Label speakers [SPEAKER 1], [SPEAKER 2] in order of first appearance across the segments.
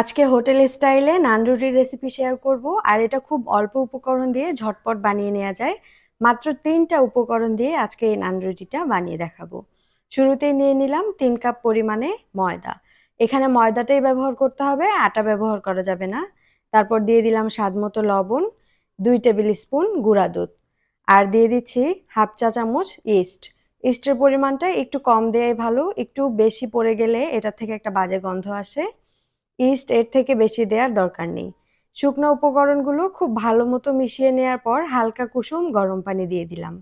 [SPEAKER 1] আজকে হোটেল স্টাইলে নান রুটির রেসিপি শেয়ার করব, আর এটা খুব অল্প উপকরণ দিয়ে ঝটপট বানিয়ে নেওয়া যায়। মাত্র তিনটা উপকরণ দিয়ে আজকে এই নান রুটিটা বানিয়ে দেখাবো। শুরুতেই নিয়ে নিলাম তিন কাপ পরিমাণে ময়দা। এখানে ময়দাটাই ব্যবহার করতে হবে, আটা ব্যবহার করা যাবে না। তারপর দিয়ে দিলাম স্বাদ মতো লবণ, দুই টেবিল স্পুন গুঁড়া দুধ। আর দিয়ে দিচ্ছি হাফ চা চামচ ইস্ট। ইস্টের পরিমাণটা একটু কম দেওয়াই ভালো, একটু বেশি পড়ে গেলে এটা থেকে একটা বাজে গন্ধ আসে। ইস্ট এর থেকে বেশি দেওয়ার দরকার নেই। শুকনো উপকরণগুলো খুব ভালো মতো মিশিয়ে নেওয়ার পর হালকা কুসুম গরম পানি দিয়ে দিলাম।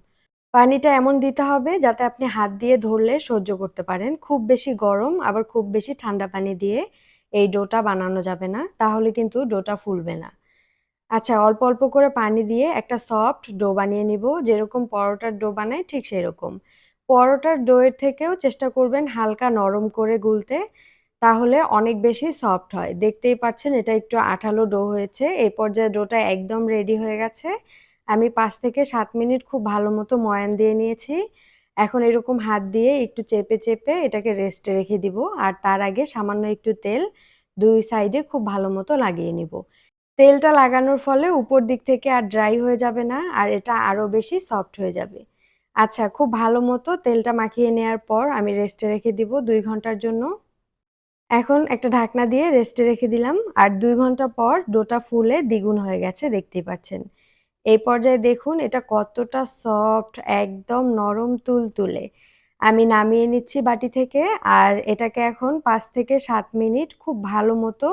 [SPEAKER 1] পানিটা এমন দিতে হবে যাতে আপনি হাত দিয়ে ধরলে সহ্য করতে পারেন। খুব বেশি গরম, আবার খুব বেশি ঠান্ডা পানি দিয়ে এই ডোটা বানানো যাবে না, তাহলে কিন্তু ডোটা ফুলবে না। আচ্ছা অল্প অল্প করে পানি দিয়ে একটা সফট ডো বানিয়ে নিব। যেরকম পরোটার ডো বানায় ঠিক সেরকম। পরোটার ডোয়ের থেকেও চেষ্টা করবেন হালকা নরম করে গুলতে। তাহলে অনেক বেশি সফট হয়। দেখতেই পাচ্ছেন এটা একটু আঠালো ডো হয়েছে। এই পর্যায়ে ডোটা একদম রেডি হয়ে গেছে। আমি পাঁচ থেকে সাত মিনিট খুব ভালো মতো ময়ান দিয়ে নিয়েছি। এখন এরকম হাত দিয়ে একটু চেপে চেপে এটাকে রেস্টে রেখে দিব। আর তার আগে সামান্য একটু তেল দুই সাইডে খুব ভালো মতো লাগিয়ে নিব। তেলটা লাগানোর ফলে উপর দিক থেকে আর ড্রাই হয়ে যাবে না আর এটা আরও বেশি সফট হয়ে যাবে। আচ্ছা খুব ভালো মতো তেলটা মাখিয়ে নেওয়ার পর আমি রেস্টে রেখে দিব দুই ঘণ্টার জন্য। এখন একটা ঢাকনা দিয়ে রেস্টে রেখে দিলাম আর দুই ঘণ্টা পর ডোটা ফুলে দ্বিগুণ হয়ে গেছে, দেখতেই পাচ্ছেন। এই পর্যায়ে দেখুন এটা কতটা সফট একদম নরম তুলতুলে। আমি নামিয়ে নিচ্ছি বাটি থেকে আর এটাকে এখন পাঁচ থেকে সাত মিনিট খুব ভালো মতো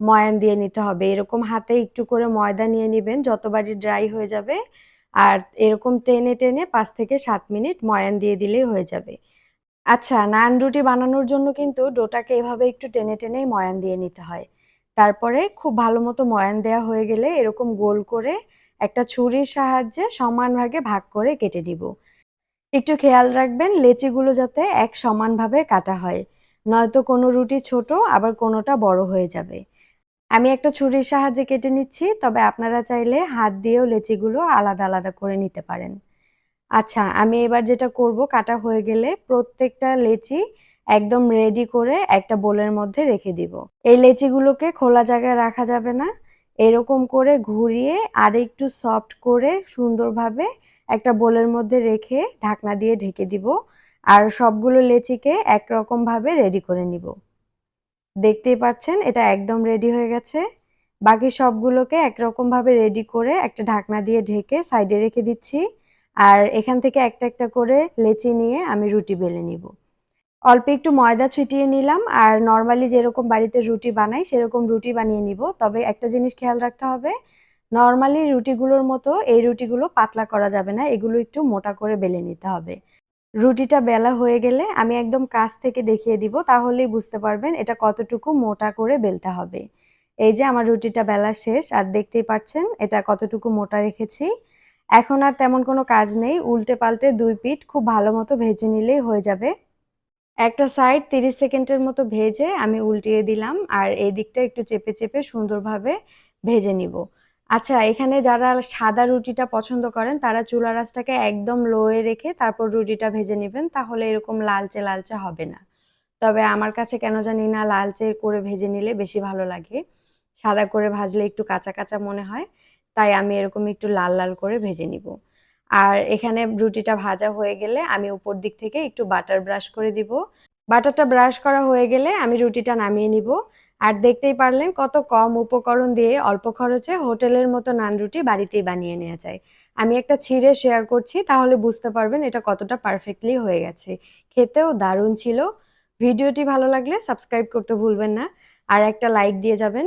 [SPEAKER 1] ময়ান দিয়ে নিতে হবে। এরকম হাতে একটু করে ময়দা নিয়ে নেবেন যতবারই ড্রাই হয়ে যাবে আর এরকম টেনে টেনে পাঁচ থেকে সাত মিনিট ময়ান দিয়ে দিলেই হয়ে যাবে। আচ্ছা নান রুটি বানানোর জন্য কিন্তু ডোটাকে এভাবে একটু টেনে টেনেই ময়ান দিয়ে নিতে হয়। তারপরে খুব ভালো মতো ময়ান দেওয়া হয়ে গেলে এরকম গোল করে একটা ছুরির সাহায্যে সমান ভাগে ভাগ করে কেটে নিব। একটু খেয়াল রাখবেন লেচিগুলো যাতে এক সমানভাবে কাটা হয়, নয়তো কোনো রুটি ছোট, আবার কোনোটা বড় হয়ে যাবে। আমি একটা ছুরির সাহায্যে কেটে নিচ্ছি, তবে আপনারা চাইলে হাত দিয়েও লেচিগুলো আলাদা আলাদা করে নিতে পারেন। আচ্ছা আমি এবার যেটা করব, কাটা হয়ে গেলে প্রত্যেকটা লেচি একদম রেডি করে একটা বোলের মধ্যে রেখে দিব। এই লেচিগুলোকে খোলা জায়গায় রাখা যাবে না। এরকম করে ঘুরিয়ে আর একটু সফট করে সুন্দরভাবে একটা বোলের মধ্যে রেখে ঢাকনা দিয়ে ঢেকে দিব। আর সবগুলো লেচিকে একরকমভাবে রেডি করে নিব। দেখতেই পাচ্ছেন, এটা একদম রেডি হয়ে গেছে। বাকি সবগুলোকে একরকমভাবে রেডি করে একটা ঢাকনা দিয়ে ঢেকে সাইডে রেখে দিচ্ছি। আর এখান থেকে একটা একটা করে লেচি নিয়ে আমি রুটি বেলে নিব। অল্প একটু ময়দা ছিটিয়ে নিলাম আর নর্মালি যেরকম বাড়িতে রুটি বানাই সেরকম রুটি বানিয়ে নিব। তবে একটা জিনিস খেয়াল রাখতে হবে, নর্মালি রুটিগুলোর মতো এই রুটিগুলো পাতলা করা যাবে না, এগুলো একটু মোটা করে বেলে নিতে হবে। রুটিটা বেলা হয়ে গেলে আমি একদম কাছ থেকে দেখিয়ে দিব, তাহলেই বুঝতে পারবেন এটা কতটুকু মোটা করে বেলতে হবে। এই যে আমার রুটিটা বেলা শেষ, আর দেখতেই পাচ্ছেন এটা কতটুকু মোটা রেখেছি। এখন আর তেমন কোনো কাজ নেই উল্টে পাল্টে দুই পিঠ খুব ভালো মতো ভেজে নিলেই হয়ে যাবে। একটা সাইড তিরিশ সেকেন্ডের মতো ভেজে আমি উল্টিয়ে দিলাম আর এই দিকটা একটু চেপে চেপে সুন্দরভাবে ভেজে নিব। আচ্ছা এখানে যারা সাদা রুটিটা পছন্দ করেন, তারা চুলা রাসটাকে একদম লোয়ে রেখে তারপর রুটিটা ভেজে নেবেন, তাহলে এরকম লালচে লালচে হবে না। তবে আমার কাছে কেন জানি না লালচে করে ভেজে নিলে বেশি ভালো লাগে। সাদা করে ভাজলে একটু কাঁচা কাঁচা মনে হয়। তাই আমি এরকম একটু লাল লাল করে ভেজে নিব। আর এখানে রুটিটা ভাজা হয়ে গেলে আমি উপর দিক থেকে একটু বাটার ব্রাশ করে দিব। বাটারটা ব্রাশ করা হয়ে গেলে আমি রুটিটা নামিয়ে নিব। আর দেখতেই পারলেন কত কম উপকরণ দিয়ে অল্প খরচে হোটেলের মতো নান রুটি বাড়িতেই বানিয়ে নেওয়া যায়। আমি একটা ছিঁড়ে শেয়ার করছি, তাহলে বুঝতে পারবেন এটা কতটা পারফেক্টলি হয়ে গেছে। খেতেও দারুণ ছিল। ভিডিওটি ভালো লাগলে সাবস্ক্রাইব করতে ভুলবেন না। আর একটা লাইক দিয়ে যাবেন।